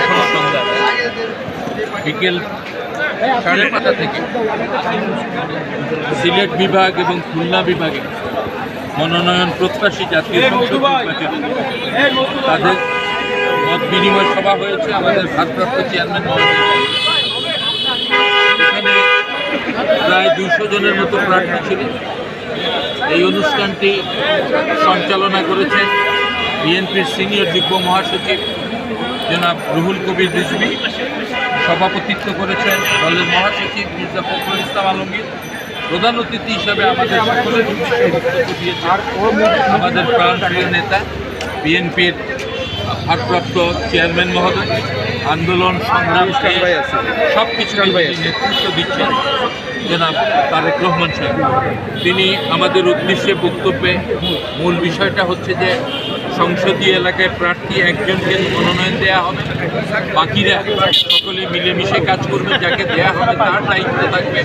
এখনও বিকেল সাড়ে পাঁচটা থেকে। সিলেট বিভাগ এবং খুলনা বিভাগে মনোনয়ন প্রত্যাশী জাতীয় তাদের মত বিনিময় সভা হয়েছে আমাদের ভারপ্রাপ্ত চেয়ারম্যান এখানে প্রায় দুশো জনের মতো প্রার্থী ছিলেন। এই অনুষ্ঠানটি সঞ্চালনা করেছেন বিএনপির সিনিয়র যুগ্ম মহাসচিব জনাব রুহুল কবির রিজভি। সভাপতিত্ব করেছেন দলের মহাসচিব মির্জা ফখরুল ইসলাম আলমগীর। প্রধান অতিথি হিসাবে আমাদের সকলের বক্তব্য দিয়েছেন আমাদের প্রাণপ্রিয় নেতা, বিএনপির ভারপ্রাপ্ত চেয়ারম্যান মহোদয় আন্দোলন সংগ্রামকে সব কিছু নেতৃত্ব দিচ্ছেন জনাব তারেক রহমান সাহেব। তিনি আমাদের উদ্দেশ্যে বক্তব্যে মূল বিষয়টা হচ্ছে যে সংসদীয় এলাকায় প্রার্থী একজনকে মনোনয়ন দেওয়া হবে। বাকিরা সকলে মিলেমিশে কাজ করবে, যাকে দেয়া হবে তার দায়িত্ব থাকবে।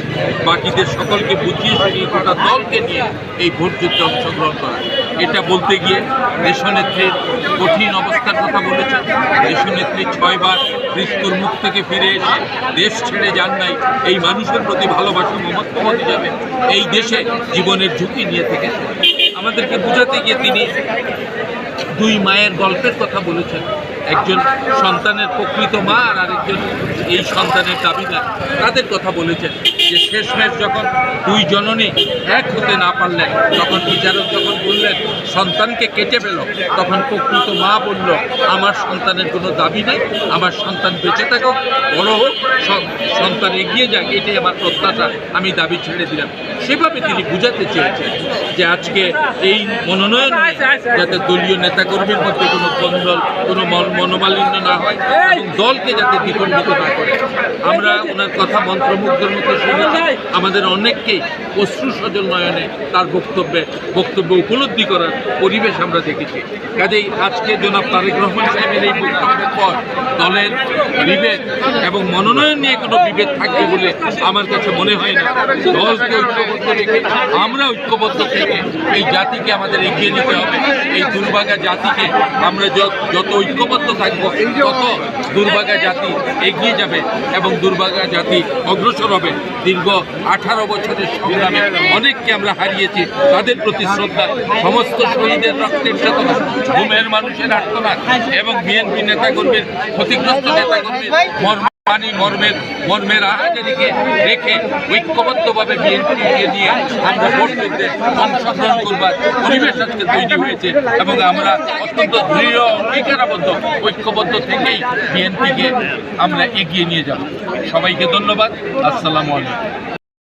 বাকিদের সকলকে বুঝিয়ে শুনিয়ে গোটা দলকে নিয়ে এই ভোট যুদ্ধে অংশগ্রহণ করা। এটা বলতে গিয়ে দেশনেত্রীর কঠিন অবস্থার কথা বলেছেন দেশনেত্রী ছয়বার মৃত্যুর মুখ থেকে ফিরে এসে দেশ ছেড়ে যান নাই। এই মানুষের প্রতি ভালোবাসা মমত্ববোধ যাবে এই দেশে জীবনের ঝুঁকি নিয়ে থেকে। আমাদেরকে বুঝাতে গিয়ে তিনি দুই মায়ের গল্পের কথা বলেছেন। একজন সন্তানের প্রকৃত মা আর আরেকজন এই সন্তানের দাবিদার। তাদের কথা বলেছেন। যে শেষমেশ যখন দুই জননী এক হতে না পারলেন, তখন বিচারক যখন বললেন, সন্তানকে কেটে পেল তখন প্রকৃত মা বলল, আমার সন্তানের কোনো দাবি নেই, আমার সন্তান বেঁচে থাকুক, বড় হোক সন্তান এগিয়ে যাক, এটাই আমার প্রত্যাশা, আমি দাবি ছেড়ে দিলাম। সেভাবে তিনি বুঝাতে চেয়েছেন যে আজকে এই মনোনয়ন নিয়ে যাতে দলীয় নেতাকর্মীর মধ্যে কোনো কন্দল, কোনো মন- মনোমালিন্য না হয়, এবং দলকে যাতে দ্বিখণ্ডিত না করে। আমরা ওনার কথা মন্ত্রমুগ্ধের মতো শুনেছি আমাদের অনেককেই অশ্রু সজল নয়নে তার বক্তব্যে, বক্তব্য উপলব্ধি করার পরিবেশ আমরা দেখেছি। কাজেই আজকে জনাব তারেক রহমান সাহেবের এই বক্তব্যের পর দলের বিভেদ এবং মনোনয়ন নিয়ে কোনো বিভেদ থাকবে বলে আমার কাছে মনে হয় না। দলকে ঐক্যবদ্ধ রেখে আমরা ঐক্যবদ্ধ থেকে এই জাতিকে আমাদের এগিয়ে নিতে হবে। এই দুর্ভাগা জাতিকে আমরা যত যত ঐক্যবদ্ধ থাকব, তত দুর্ভাগা জাতি এগিয়ে যাবে এবং দুর্ভাগা জাতি অগ্রসর হবে। দীর্ঘ আঠারো বছরের সংগ্রামে অনেককে আমরা হারিয়েছি। তাদের প্রতি শ্রদ্ধা, সমস্ত শহীদের রক্তের চেতনা ঘুমের মানুষের আর্থনা এবং বিএনপি নেতাকর্মীর ক্ষতিগ্রস্ত নেতাকর্মীর পানি মর্মের মর্মের আহাজারিকে রেখে ঐক্যবদ্ধভাবে বিএনপিকে নিয়ে আমরা ভোট যুদ্ধে অংশগ্রহণ করবার পরিবেশ আজকে তৈরি হয়েছে এবং আমরা অত্যন্ত দৃঢ়, অঙ্গীকারাবদ্ধ, ঐক্যবদ্ধ থেকেই বিএনপিকে আমরা এগিয়ে নিয়ে যাব। সবাইকে ধন্যবাদ। আসসালামু আলাইকুম।